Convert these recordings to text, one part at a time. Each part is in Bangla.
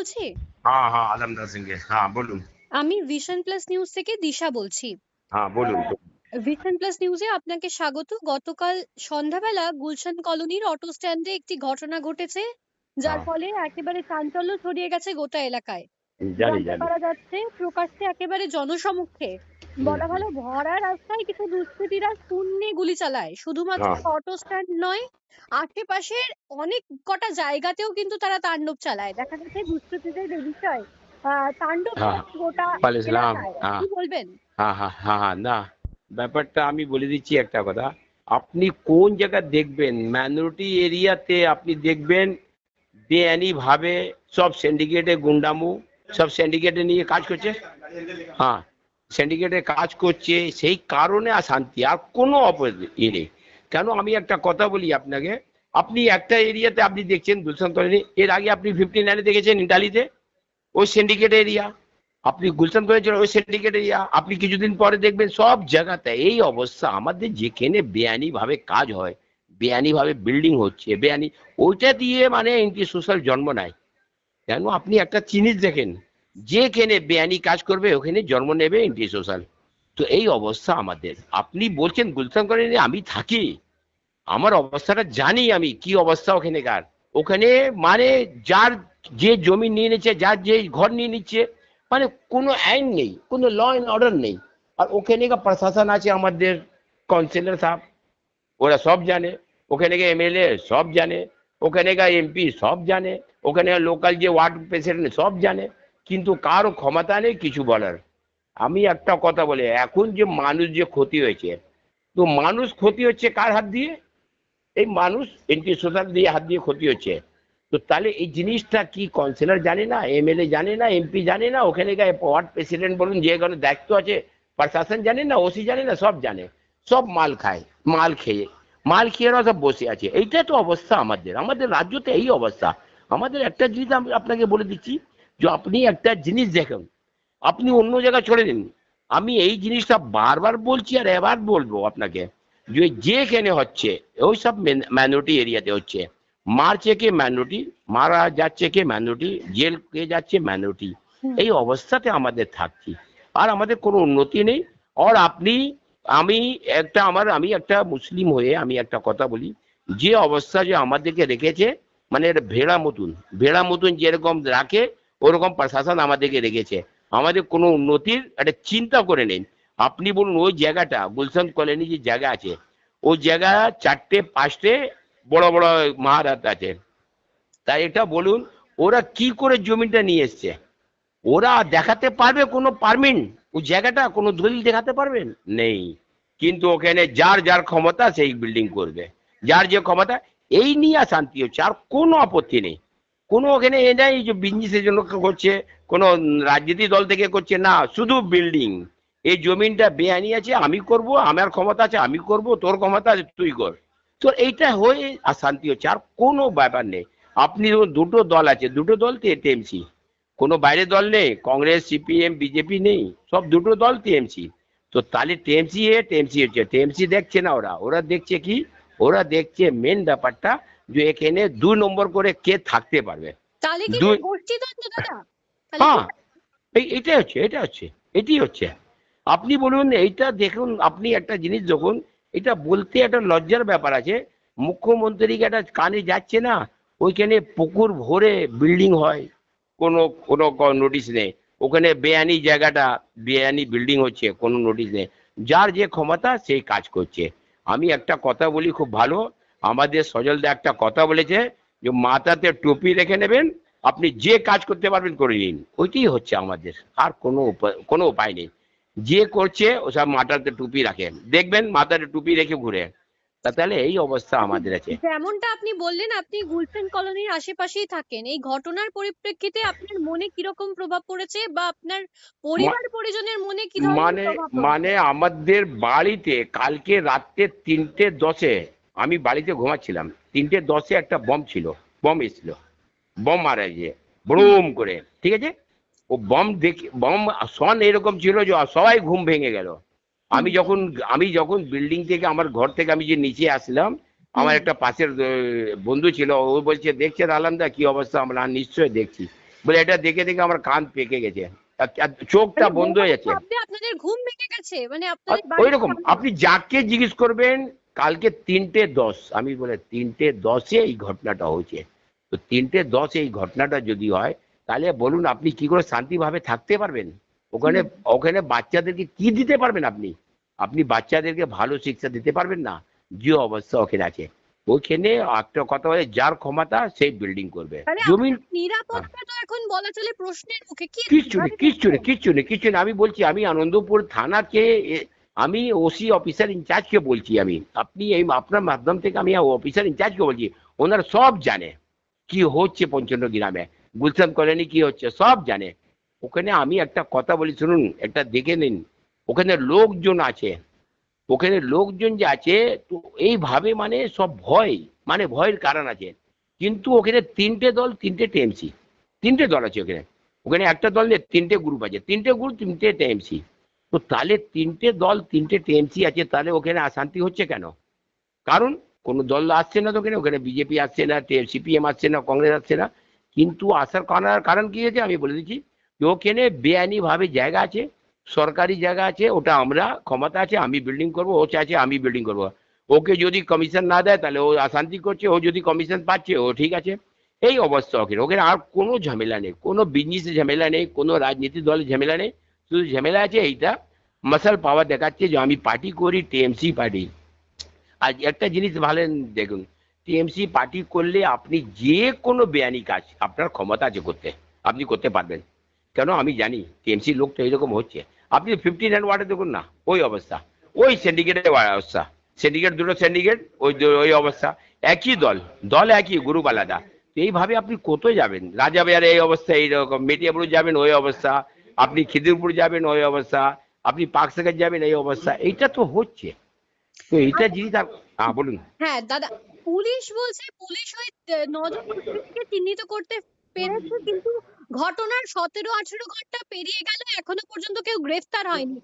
বলছি? হ্যাঁ হ্যাঁ আলমদার সিং হ্যাঁ বলুন। আমি ভিশন প্লাস নিউজ থেকে দিশা বলছি। হ্যাঁ বলুন। ভিশন প্লাস নিউজে আপনাকে স্বাগত। গতকাল সন্ধ্যাবেলা গুলশান কলোনির অটো স্ট্যান্ডে একটি ঘটনা ঘটেছে যার হ্যাঁ। ফলে একেবারে চাঞ্চল্য ছড়িয়ে গেছে গোটা এলাকায়। জানি জানি। পারা যাচ্ছে প্রকাশ্যে একেবারে জনসমক্ষে বলা ভালো ভরা রাস্তায় কিছু দুষ্কৃতীরা শূন্যে গুলি চালায় শুধুমাত্র হ্যাঁ। অটো স্ট্যান্ড নয় আশেপাশের অনেক কটা জায়গাতেও কিন্তু তারা তাণ্ডব চালায় দেখা যাচ্ছে দুষ্কৃতীদের এই বিষয় তাণ্ডব হ্যাঁ। গোটা। এলাকায়। হ্যাঁ। কি বলবেন হ্যাঁ হ্যাঁ হ্যাঁ হ্যাঁ না ব্যাপারটা আমি বলে দিচ্ছি একটা কথা আপনি কোন জায়গা দেখবেন মাইনরিটি এরিয়াতে আপনি দেখবেন বেআইনি ভাবে সব সিন্ডিকেটে গুন্ডামু সব সিন্ডিকেটে নিয়ে কাজ করছে হ্যাঁ সিন্ডিকেটে কাজ করছে, সেই কারণে আর শান্তি, আর কোনো অপ- ই নেই। কেন? আমি একটা কথা বলি আপনাকে। আপনি একটা এরিয়াতে আপনি দেখছেন গুলশান কলোনি, এর আগে আপনি ফিফটি নাইনে দেখেছেন ইটালিতে? ওই সিন্ডিকেট এরিয়া আপনি গুলশান করেছেন ওই সিন্ডিকেট এরিয়া আপনি কিছুদিন পরে দেখবেন সব জায়গাতে এই অবস্থা। আমাদের যেখানে বেআইনি ভাবে কাজ হয় বেআইনি ভাবে বিল্ডিং হচ্ছে, বেআইনি, ওইটা দিয়ে মানে এন্টি সোশ্যাল জন্ম নেয়। কেন? আপনি একটা জিনিস দেখেন। যেখানে বেআইনি কাজ করবে, ওখানে জন্ম নেবে এন্টি সোশ্যাল তো এই অবস্থা আমাদের। আপনি বলছেন, গুলশান করেন আমি থাকি। আমার অবস্থাটা জানি আমি, কি অবস্থা ওখানেকার। ওখানে মানে যার যে জমি নিয়ে নিচ্ছে, যার যে ঘর নিয়ে নিচ্ছে মানে কোনো আইন নেই, কোনো ল অ্যান্ড অর্ডার নেই। আর ওখানে প্রশাসন আছে আমাদের কাউন্সিলর সাহেব। ওরা সব জানে। ওখানে এমএলএ সব জানে। ওখানে এমপি সব জানে। ওখানে লোকাল যে ওয়ার্ড প্রেসিডেন্ট সব জানে। কিন্তু কারও ক্ষমতা নেই কিছু বলার। আমি একটা কথা বলি, এখন যে মানুষ যে ক্ষতি হয়েছে, তো মানুষ ক্ষতি হচ্ছে কার হাত দিয়ে? এই মানুষ এন্টি সোশ্যাল দিয়ে হাত দিয়ে ক্ষতি হচ্ছে। তো তাহলে এই জিনিসটা কি কাউন্সিলর জানে না এমএলএ জানে না এমপি জানে না? ওখানে গায়ে ওয়ার্ড প্রেসিডেন্ট বলুন, যে কোনো দায়িত্ব আছে, প্রশাসন জানে না ওসি জানে না, সব জানে। সব মাল খায়, মাল খেয়ে। মাল খেয়ে সব বসে আছে। এইটা তো অবস্থা আমাদের। আমাদের রাজ্যতে এই অবস্থা। আমাদের একটা জিনিস আমি আপনাকে বলে দিচ্ছি যে আপনি একটা জিনিস দেখুন আপনি অন্য জায়গায় চলে দিন আমি এই জিনিসটা বারবার বলছি আর এবার বলব আপনাকে যে যেখানে হচ্ছে ওই সব মাইনরিটি এরিয়াতে হচ্ছে। মারছে কে মাইনরিটি মারা যাচ্ছে কে মাইনরিটি জেল কে যাচ্ছে মাইনরিটি এই অবস্থাতে আমাদের থাকছি। আর আমাদের কোনো উন্নতি নেই। আর আপনি আমি একটা আমার আমি একটা মুসলিম হয়ে আমি একটা কথা বলি যে অবস্থা যে আমাদেরকে রেখেছে মানে এটা ভেড়া মতন। ভেড়া মতন যেরকম রাখে ওরকম প্রশাসন আমাদেরকে রেখেছে। আমাদের কোনো উন্নতির একটা চিন্তা করে নেই। আপনি বলুন, ওই জায়গাটা, গুলশান কলোনি যে জায়গা আছে, ওই জায়গা চারটে, পাঁচটে বড় বড় মহারাত আছে। তাই এটা বলুন, ওরা কি করে জমিটা নিয়ে এসছে? ওরা দেখাতে পারবে কোনো পারমিট ওই জায়গাটা কোনো দলিল দেখাতে পারবেন? নেই। কিন্তু ওখানে যার যার ক্ষমতা, সেই বিল্ডিং করবে। যার যে ক্ষমতা, এই নিয়ে শান্তি হচ্ছে আর কোনো আপত্তি নেই। কোনো ওখানে এ নাই যে বিজনেসের জন্য করছে, কোনো রাজনীতি দল থেকে করছে, না, শুধু বিল্ডিং এই জমিনটা বেআইনি আছে, আমি করব, আমার ক্ষমতা আছে, আমি করব, তোর ক্ষমতা আছে, তুই কর। তো এইটা হয়ে আর শান্তি হচ্ছে, আর কোনো ব্যাপার নেই। আপনি দুটো দল আছে, দুটো দল টিএমসি কোনো বাইরে দল নেই, কংগ্রেস সিপিএম বিজেপি নেই, সব দুটো দল টিএমসি তো তাহলে টিএমসি এ টিএমসি হচ্ছে টিএমসি দেখছে না ওরা ওরা দেখছে কি? ওরা দেখছে মেন ব্যাপারটা যে এখানে দুই নম্বর করে কে থাকতে পারবে? তাহলে কি গোষ্ঠীদ্বন্দ্ব দাদা? হ্যাঁ। এটাই হচ্ছে এটা হচ্ছে এটি হচ্ছে। আপনি বলুন এইটা দেখুন আপনি একটা জিনিস দেখুন এটা বলতে একটা লজ্জার ব্যাপার আছে। মুখ্যমন্ত্রীকে একটা কানে যাচ্ছে না ওইখানে পুকুর ভরে বিল্ডিং হয় কোনো কোনো নোটিশ নেই। ওখানে বেআইনি জায়গাটা বেআইনি বিল্ডিং হচ্ছে কোনো নোটিশ নেই। যার যে ক্ষমতা সেই কাজ করছে। আমি একটা কথা বলি খুব ভালো আমাদের সজলদা একটা কথা বলেছে যে মাথাতে টুপি রেখে নেবেন আপনি যে কাজ করতে পারবেন করে নিন। ওইটাই হচ্ছে আমাদের। আর কোনো উপায় কোনো উপায় নেই। যে করছে ওসব মাথাতে টুপি রাখে। দেখবেন মাথাতে টুপি রেখে ঘুরে। তাহলে এই অবস্থা আমাদের আছে। যেমনটা আপনি বললেন আপনি গুলশান কলোনির আশেপাশেই থাকেন। এই ঘটনার পরিপ্রেক্ষিতে আপনার মনে কীরকম প্রভাব পড়েছে বা আপনার পরিবার পরিজনের মনে কি ধরনের মানে? মানে আমাদের বাড়িতে কালকে রাত্রে তিনটে দশে আমি বাড়িতে ঘুমাচ্ছিলাম। তিনটে দশে একটা বম ছিল। বম এসেছিল। বম মারা গিয়ে। ব্রুম করে। ঠিক আছে? ও বম দেখে বম সন এরকম ছিল যে সবাই ঘুম ভেঙে গেল। আমি যখন আমি যখন বিল্ডিং থেকে আমার ঘর থেকে আমি যে নিচে আসলাম আমার একটা পাশের বন্ধু ছিল ও বলছে দেখছেন আলামদা কি অবস্থা? আমরা নিশ্চয়ই দেখছি। বলে এটা দেখে দেখে আমার কান পেকে গেছে। চোখটা মানে বন্ধ হয়ে যাচ্ছে। আপনাদের ঘুম ভেঙে গেছে? মানে আপনাদের ওই রকম আপনি যাকে জিজ্ঞেস করবেন কালকে তিনটে দশ আমি বলে তিনটে দশে এই ঘটনাটা হয়েছে। তো তিনটে দশে এই ঘটনাটা যদি হয় তাহলে বলুন আপনি কি করে শান্তিভাবে থাকতে পারবেন? ওখানে ওখানে বাচ্চাদেরকে কি দিতে পারবেন আপনি? আপনি বাচ্চাদেরকে ভালো শিক্ষা দিতে পারবেন না? যে অবস্থা ওখানে আছে। ওইখানে একটা কথা বলে যার ক্ষমতা সেই বিল্ডিং করবে। জমিন নিরাপত্তা তো এখন বলা চলে প্রশ্নের মুখে। কিচ্ছু নেই কিচ্ছু নেই কিচ্ছু নেই কিচ্ছু নেই। আমি বলছি আমি আনন্দপুর থানাকে আমি ওসি অফিসার ইনচার্জকে বলছি আমি। আপনি এই আপনার মাধ্যম থেকে আমি অফিসার ইনচার্জকে বলছি। ওনারা সব জানে কি হচ্ছে পঞ্চন্ন গ্রামে। গুলশান কলোনি কি হচ্ছে সব জানে। ওখানে আমি একটা কথা বলি, শুনুন, একটা দেখে নিন। ওখানে লোকজন আছে। ওখানে লোকজন যে আছে, তো এইভাবে মানে সব ভয় মানে ভয়ের কারণ আছে। কিন্তু ওখানে তিনটে দল, তিনটে টিএমসি তিনটে দল আছে ওখানে। ওখানে একটা দল নেই তিনটে গ্রুপ আছে। তিনটে গ্রুপ তিনটে টিএমসি তো তাহলে তিনটে দল, তিনটে টিএমসি আছে, তাহলে ওখানে অশান্তি হচ্ছে কেন? কারণ কোনো দল আসছে না তো ওখানে ওখানে বিজেপি আসছে না সিপিএম আসছে না, কংগ্রেস আসছে না। কিন্তু আসার কারণ কারণ কি হয়েছে? আমি বলে দিচ্ছি, যে ওখানে বেআইনিভাবে জায়গা আছে, সরকারি জায়গা আছে, ওটা আমরা, ক্ষমতা আছে, আমি বিল্ডিং করব, ও চাইছে আমি বিল্ডিং করব। ওকে যদি কমিশন না দেয়, তাহলে ও অশান্তি করছে, ও যদি কমিশন পাচ্ছে, ও ঠিক আছে। এই অবস্থা ওখানে। ওখানে আর কোনো ঝামেলা নেই, কোনো বিজনেসের ঝামেলা নেই, কোনো রাজনীতি দলের ঝামেলা নেই। শুধু ঝামেলা আছে এইটা। মাসাল পাওয়ার দেখাচ্ছে যে আমি পার্টি করি, টিএমসি পার্টি। আর একটা জিনিস ভালো, দেখুন, টিএমসি পার্টি করলে আপনি যে কোনো বেআইনি কাজ, আপনার ক্ষমতা আছে করতে, আপনি করতে পারবেন। কেন? আমি জানি টিএমসি লোক তো এইরকম হচ্ছে। আপনি ফিফটি নাইন ওয়ার্ডে দেখুন না, ওই অবস্থা। ওই সিন্ডিকেটের অবস্থা। সিন্ডিকেট দুটো সিন্ডিকেট ওই ওই অবস্থা। একই দল দল একই গ্রুপ আলাদা। এইভাবে আপনি কোথায় যাবেন? রাজাবাজারে এই অবস্থা, এইরকম মেটিয়াপুর যাবেন, ওই অবস্থা। আপনি খিদিরপুর যাবেন ওই অবস্থা। আপনি পাকসাগার যাবেন এই অবস্থা। এইটা তো হচ্ছে। তো এইটা জিনিস হ্যাঁ বলুন। হ্যাঁ দাদা পুলিশ বলছে পুলিশ ওই নজন চিহ্নিত করতে পেরেছে কিন্তু ঘটনার সতেরো আঠেরো ঘণ্টা পেরিয়ে গেল এখনও পর্যন্ত কেউ গ্রেফতার হয়নি।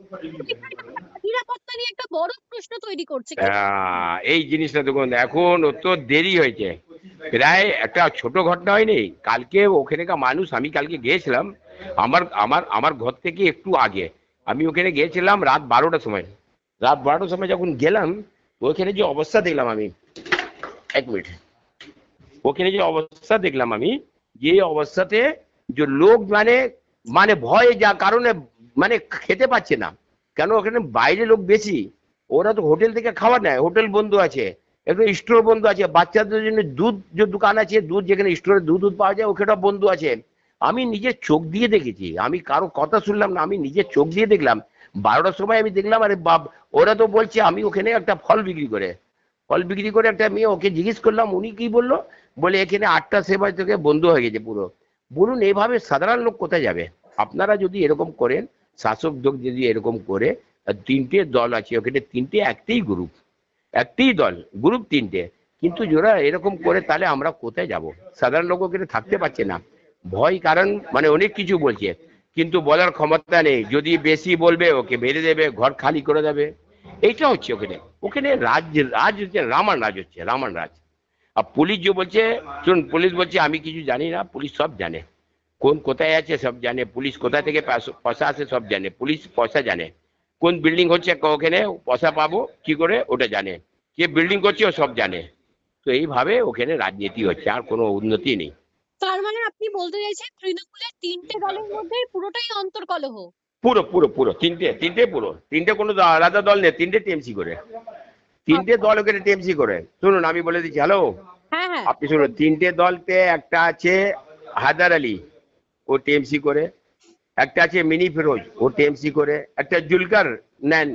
নিরাপত্তা নিয়ে একটা বড় প্রশ্ন তৈরি করছে আহ, এই জিনিসটা দেখুন এখন তো দেরি হয়েছে। প্রায় একটা ছোট ঘটনা হয়নি। কালকে ওখানেকার মানুষ আমি কালকে গিয়েছিলাম আমার আমার আমার ঘর থেকে একটু আগে। আমি ওখানে গিয়েছিলাম রাত বারোটার সময়। রাত বারোটার সময় যখন গেলাম ওখানে যে অবস্থা দেখলাম আমি, এক মিনিট। ওখানে যে অবস্থা দেখলাম আমি, যে অবস্থাতে যে লোক মানে মানে ভয়ে যা কারণে মানে খেতে পাচ্ছে না। কেন ওখানে বাইরে লোক বেশি? ওরা তো হোটেল থেকে খাবার নেয়, হোটেল বন্ধ আছে, একটু স্টোর বন্ধ আছে, বাচ্চাদের জন্য দুধ যে দোকান আছে, দুধ যেখানে স্টোরে দুধ দুধ পাওয়া যায় ওখানে বন্ধ আছে। আমি নিজের চোখ দিয়ে দেখেছি। আমি কারও কথা শুনলাম না, আমি নিজের চোখ দিয়ে দেখলাম। বারোটার সময় আমি দেখলাম, আরে বাপ, ওরা তো বলছে আমি ওখানে একটা ফল বিক্রি করে। ফল বিক্রি করে একটা মেয়ে ওকে জিজ্ঞেস করলাম, উনি কি বলল? বলে, এখানে আটটা সেবা থেকে বন্ধ হয়ে গেছে পুরো। বলুন এইভাবে সাধারণ লোক কোথায় যাবে? আপনারা যদি এরকম করেন, শাসক দল যদি এরকম করে, তিনটে দল আছে, ওখানে তিনটে একটাই গ্রুপ একটাই দল গ্রুপ তিনটে। কিন্তু যারা এরকম করে, তাহলে আমরা কোথায় যাব? সাধারণ লোক ওখানে থাকতে পারছে না। ভয় কারণ মানে অনেক কিছু বলছে। কিন্তু বলার ক্ষমতা নেই। যদি বেশি বলবে, ওকে বেড়ে দেবে, ঘর খালি করে দেবে। এইটা হচ্ছে ওখানে। ওখানে রাজ রাজ হচ্ছে রামান রাজ হচ্ছে রামান রাজ। আর পুলিশ যে বলছে শুনুন পুলিশ বলছে, আমি কিছু জানি না, পুলিশ সব জানে। কোন কোথায় আছে সব জানে, পুলিশ কোথা থেকে পয়সা আসে সব জানে, পুলিশ পয়সা জানে। কোন বিল্ডিং হচ্ছে ওখানে, পয়সা পাবো, কি করে, ওটা জানে। কে বিল্ডিং করছে, ও সব জানে। তো এইভাবে ওখানে রাজনীতি হচ্ছে, আর কোনো উন্নতি নেই। তার মানে আপনি বলতে চাইছেন তৃণমূলের তিনটে দলের মধ্যে পুরোটাই অন্তর্কলহ? পুরো পুরো পুরো তিনটে তিনটে পুরো। তিনটে কোনো আলাদা দল নেই তিনটে টিএমসি করে। তিনটে দল ওখানে টিএমসি করে। শুনুন আমি বলে দিচ্ছি হ্যালো? হ্যাঁ হ্যাঁ। আপনি শুনুন তিনটে দলতে একটা আছে হায়দার আলী ও টিএমসি করে। একটা আছে মিনি ফিরোজ ও টিএমসি করে। একটা জুলকার নেন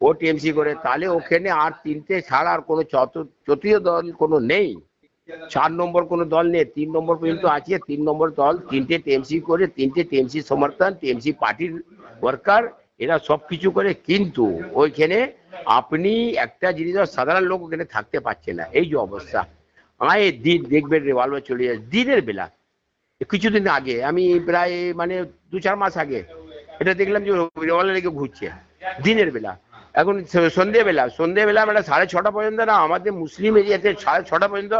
ও টিএমসি করে। তাহলে ওখানে আর তিনটে ছাড়া আর কোনো চতুর্থ দল কোনো নেই। চার নম্বর কোনো দল নেই, তিন নম্বর পর্যন্ত আছে, তিন নম্বর দল, তিনটে টিএমসি করে, তিনটে টিএমসি সমর্থন, টিএমসি পার্টির ওয়ার্কার এরা সব কিছু করে, কিন্তু ওইখানে আপনি একটা জিনিস সাধারণ লোক ওখানে থাকতে পারছে না, এই যে অবস্থা। আয় দিন, দেখবেন রেভলভার চলে যায় দিনের বেলা। কিছুদিন আগে, আমি প্রায় মানে দু চার মাস আগে, এটা দেখলাম যে রেভলভার লেগে ঘুরছে, দিনের বেলা। এখন স- সন্ধেবেলা সন্ধেবেলা মানে সাড়ে ছটা পর্যন্ত না, আমাদের মুসলিম এরিয়াতে সাড়ে ছটা পর্যন্ত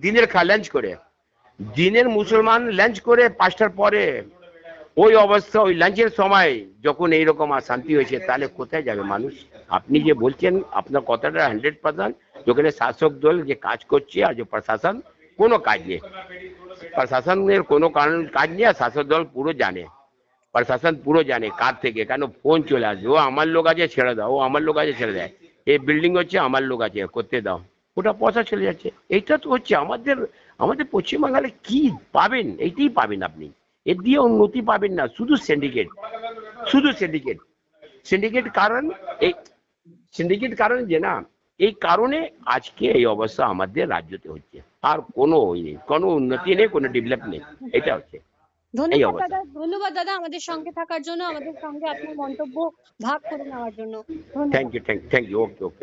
দিনের খা লাঞ্চ করে। দিনের মুসলমান লাঞ্চ করে পাঁচটার পরে ওই অবস্থা, ওই লাঞ্চের সময় যখন এইরকম শান্তি হয়েছে, তাহলে কোথায় যাবে মানুষ? আপনি যে বলছেন, আপনার কথাটা হান্ড্রেড পার্সেন্ট যেখানে শাসক দল যে কাজ করছে আর যে প্রশাসন, কোনো কাজ নেই। প্রশাসনের কোনো কারণ কাজ নেই আর শাসক দল পুরো জানে। প্রশাসন পুরো জানে কার থেকে, কেন ফোন চলে আসবে? ও আমার লোক আছে, ছেড়ে দাও। ও আমার লোক আছে, ছেড়ে দেয়। এই বিল্ডিং হচ্ছে আমার লোক আছে, করতে দাও। ওটা পয়সা চলে যাচ্ছে। এইটা তো হচ্ছে আমাদের আমাদের পশ্চিমবাংলায় কি পাবেন? এইটাই পাবেন আপনি। এর দিয়ে উন্নতি পাবেন না। শুধু সিন্ডিকেট শুধু সিন্ডিকেট সিন্ডিকেট কারণ, এই সিন্ডিকেট কারণ যে না, এই কারণে আজকে এই অবস্থা আমাদের রাজ্যতে হচ্ছে। আর কোনো ওই নেই। কোনো উন্নতি নেই, কোনো ডেভেলপ নেই। এটা হচ্ছে। ধন্যবাদ দাদা ধন্যবাদ দাদা আমাদের সঙ্গে থাকার জন্য আমাদের সঙ্গে আপনার মন্তব্য ভাগ করে নেওয়ার জন্য। Thank you thank you okay okay